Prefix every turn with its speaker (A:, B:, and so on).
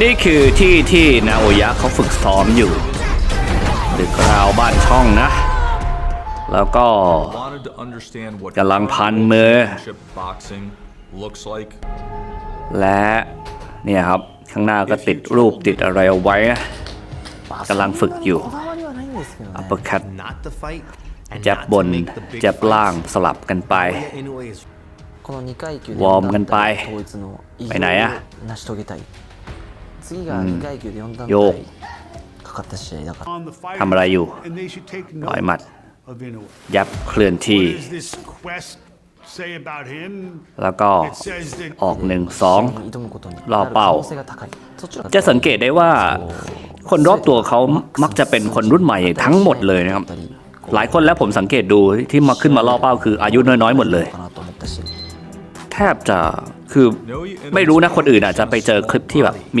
A: นี่คือที่ที่นาโอยะเขาฝึกซ้อมอยู่ดึกราวบ้านช่องนะ แล้วก็กำลังพันมือ และเนี่ยครับ ข้างหน้าก็ติดรูปติดอะไรเอาไว้นะกำลังฝึกอยู่อัปปอร์คัตจับบนจับล่างสลับกันไป วอร์มกันไป ไปไหนอะ
B: 次が2階級で4団
A: โยก
B: 体かかった試合だから
C: on the fight
A: ทำอะไรอยู่
C: and they should take
A: ต่อย
C: note
A: หมัด
C: of Inoue.
A: ยับเคลื่อนที่
C: What does this quest say about him?
A: แล้วก็
C: It says that
A: ออกหนึ่งสอง
B: に挑むことに
A: รอ
B: なる
A: เป้า
B: 可能性が高いそっちの方が
A: จะสังเกตได้ว่าคนรอบตัวเขามักจะเป็นคนรุ่นใหม่ทั้งหมดเลยนะครับ หลายคนแล้วผมสังเกตดูที่มาขึ้นมาล่อเป้าคืออายุน้อยๆหมดเลย
B: かなと思ったし
A: แทบจะคือไม่รู้นะคนอื่นอาจจะไปเจอคลิปที่แบบมี